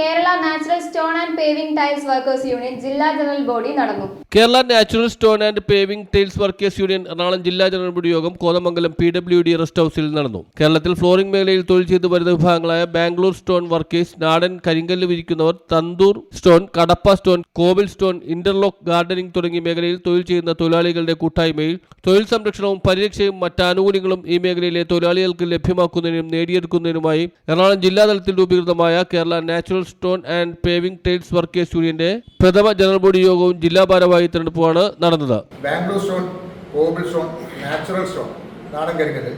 Kerala natural stone and paving tiles workers union ജില്ലാ general body നടന്നു. Kerala natural stone and paving tiles workers union Ernakulam ജില്ലാ general body യോഗം Kothamangalam P W D rest ഹൗസിൽ നടന്നു. കേരളത്തിൽ flooring മേഖലയിൽ തൊഴിൽ ചെയ്തു വരുന്ന വിഭാഗങ്ങളായ ബാംഗ്ലൂർ സ്റ്റോൺ വർക്കേഴ്സ് നാടൻ കരിങ്കല്ല് വിരിക്കുന്നവർ Tandoor stone Kadappa stone Kovil stone interlock gardening തുടങ്ങിയ മേഖലയിൽ തൊഴിൽ ചെയ്യുന്ന തൊഴിലാളികളുടെ കൂട്ടായ്മയിൽ തൊഴിൽ സംരക്ഷണവും പരിരക്ഷയും മറ്റ് ആനുകൂല്യങ്ങളും ഈ മേഖലയിലെ തൊഴിലാളികൾക്ക് ലഭ്യമാക്കുന്നതിനും നേടിയെടുക്കുന്നതിനുമായി എറണാകുളം ജില്ലാതലത്തിൽ രൂപീകൃതമായ Kerala natural stone and paving tiles workers യൂണിയന്റെ പ്രഥമ ജനറൽ ബോഡി യോഗവും ജില്ലാ ഭാരവാഹി തെരഞ്ഞെടുപ്പുമാണ് നടന്നത്. Bangalore stone cobble stone natural stone നാടൻ കരിങ്കല്ല്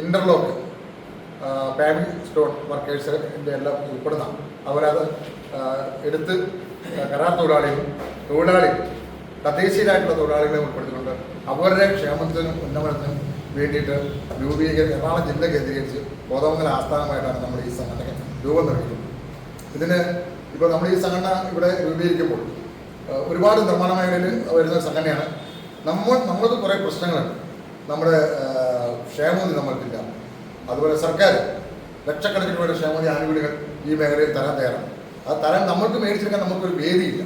ഇന്റർലോക്ക് പേവിംഗ് സ്റ്റോൺ വർക്കേഴ്സിന്റെ എല്ലാം ഉൾപ്പെടുന്ന അവരത് എടുത്ത് കരാർ തൊഴിലാളികളും തൊഴിലാളികൾ തദ്ദേശീയരായിട്ടുള്ള തൊഴിലാളികളെ ഉൾപ്പെടുത്തിക്കൊണ്ട് അവരുടെ ക്ഷേമത്തിനും ഉന്നമനത്തിനും വേണ്ടിയിട്ട് രൂപീകരിക്കുന്ന എറണാകുളം ജില്ല കേന്ദ്രീകരിച്ച് ബോധവങ്ങൾ ആസ്ഥാനമായിട്ടാണ് നമ്മൾ ഈ സംഘടന രൂപം നൽകിയിട്ടുള്ളത് ഇതിന് ഇപ്പോൾ നമ്മൾ ഈ സംഘടന ഇവിടെ രൂപീകരിക്കുമ്പോൾ ഒരുപാട് നിർമ്മാണ മേഖലയിൽ വരുന്ന സംഘടനയാണ്. നമ്മൾ നമ്മൾക്ക് കുറേ പ്രശ്നങ്ങളുണ്ട്. നമ്മുടെ ക്ഷേമനിധി നമ്മൾക്കില്ല. അതുപോലെ സർക്കാർ ലക്ഷക്കണക്കിന് രൂപയുടെ ക്ഷേമനിധി ആനുകൂല്യങ്ങൾ ഈ മേഖലയിൽ തരാൻ തയ്യാറാണ്. ആ തരം നമ്മൾക്ക് മേടിച്ചെടുക്കാൻ നമുക്കൊരു വേദിയില്ല.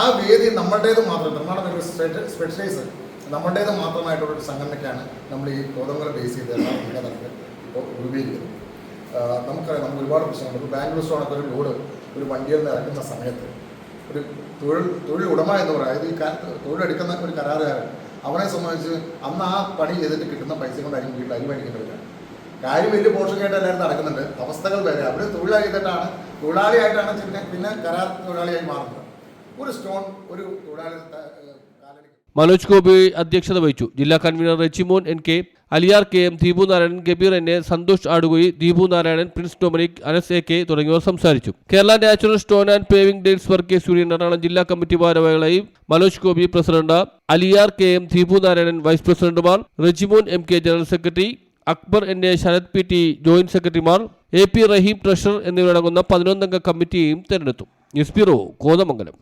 ആ വേദി നമ്മളുടേത് മാത്രം നിർമ്മാണ മേഖല സ്പെഷ്യലൈസ് നമ്മളുടേത് മാത്രമായിട്ടുള്ള ഒരു സംഘടനയ്ക്കാണ് നമ്മൾ ഈ കോതമംഗലം ബേസ് ചെയ്ത് ഇപ്പോൾ രൂപീകരിക്കുന്നത്. നമുക്കറിയാം നമുക്ക് ഒരുപാട് പ്രശ്നങ്ങൾ ഇപ്പോൾ ബാംഗ്ലൂർ സ്റ്റോണൊക്കെ ഒരു ലോഡ് ഒരു വണ്ടിയിൽ നിന്ന് ഇറക്കുന്ന സമയത്ത് ഒരു തൊഴിൽ തൊഴിൽ ഉടമ എന്ന് പറയാം. അതായത് ഈ തൊഴിലെടുക്കുന്ന ഒരു കരാറുകാരൻ അവനെ സംബന്ധിച്ച് അന്ന് ആ പണി ചെയ്തിട്ട് കിട്ടുന്ന പൈസ കൊണ്ടായിരിക്കും വീട്ടിൽ അരി മേടിക്കേണ്ടത് കാര്യം വലിയ പോഷകമായിട്ട് എല്ലാവരും നടക്കുന്നുണ്ട്. അവസ്ഥകൾ വരെ അവർ തൊഴിലാളി ചെയ്തിട്ടാണ് തൊഴിലാളിയായിട്ടാണ് പിന്നെ പിന്നെ കരാർ തൊഴിലാളിയായി മാറുന്നത്. ഒരു സ്റ്റോൺ ഒരു തൊഴിലാളി മനോജ് ഗോപി അധ്യക്ഷത വഹിച്ചു. ജില്ലാ convener Rechimon N K Aliyar K M Deepu Narayanan Gabeer N A Santhosh ആടുകൊയി Deepu Narayanan Prince Dominic Anas A K തുടങ്ങിയവർ സംസാരിച്ചു. Kerala natural stone and paving dates work union Ernakulam ജില്ലാ കമ്മിറ്റി ഭാരവാഹികളായി Manoj Gopi president Aliyar K M Deepu Narayanan vice പ്രസിഡന്റുമാർ Rejimon M K general secretary Akbar N A Sharath P T joint സെക്രട്ടറിമാർ A P Rahim treasurer എന്നിവരടങ്ങുന്ന പതിനൊന്നംഗ കമ്മിറ്റിയെയും തെരഞ്ഞെടുത്തു. News bureau Kothamangalam.